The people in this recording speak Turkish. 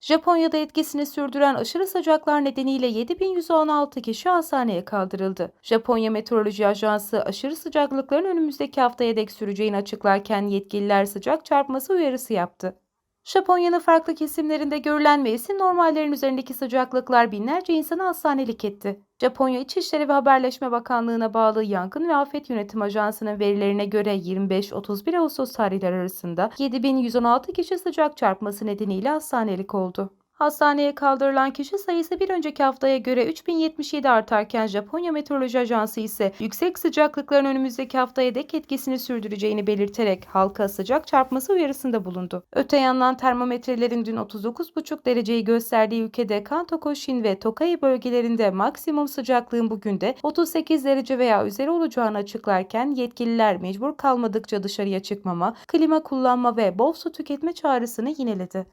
Japonya'da etkisini sürdüren aşırı sıcaklar nedeniyle 7116 kişi hastaneye kaldırıldı. Japonya Meteoroloji Ajansı aşırı sıcaklıkların önümüzdeki haftaya dek süreceğini açıklarken yetkililer sıcak çarpması uyarısı yaptı. Japonya'nın farklı kesimlerinde görülen mevsim normallerin üzerindeki sıcaklıklar binlerce insanı hastanelik etti. Japonya İçişleri ve Haberleşme Bakanlığı'na bağlı Yangın ve Afet Yönetim Ajansı'nın verilerine göre 25-31 Ağustos tarihleri arasında 7116 kişi sıcak çarpması nedeniyle hastanelik oldu. Hastaneye kaldırılan kişi sayısı bir önceki haftaya göre 3077 artarken Japonya Meteoroloji Ajansı ise yüksek sıcaklıkların önümüzdeki haftaya dek etkisini sürdüreceğini belirterek halka sıcak çarpması uyarısında bulundu. Öte yandan termometrelerin dün 39,5 dereceyi gösterdiği ülkede Kanto Koshin ve Tokai bölgelerinde maksimum sıcaklığın bugün de 38 derece veya üzeri olacağını açıklarken yetkililer mecbur kalmadıkça dışarıya çıkmama, klima kullanma ve bol su tüketme çağrısını yineledi.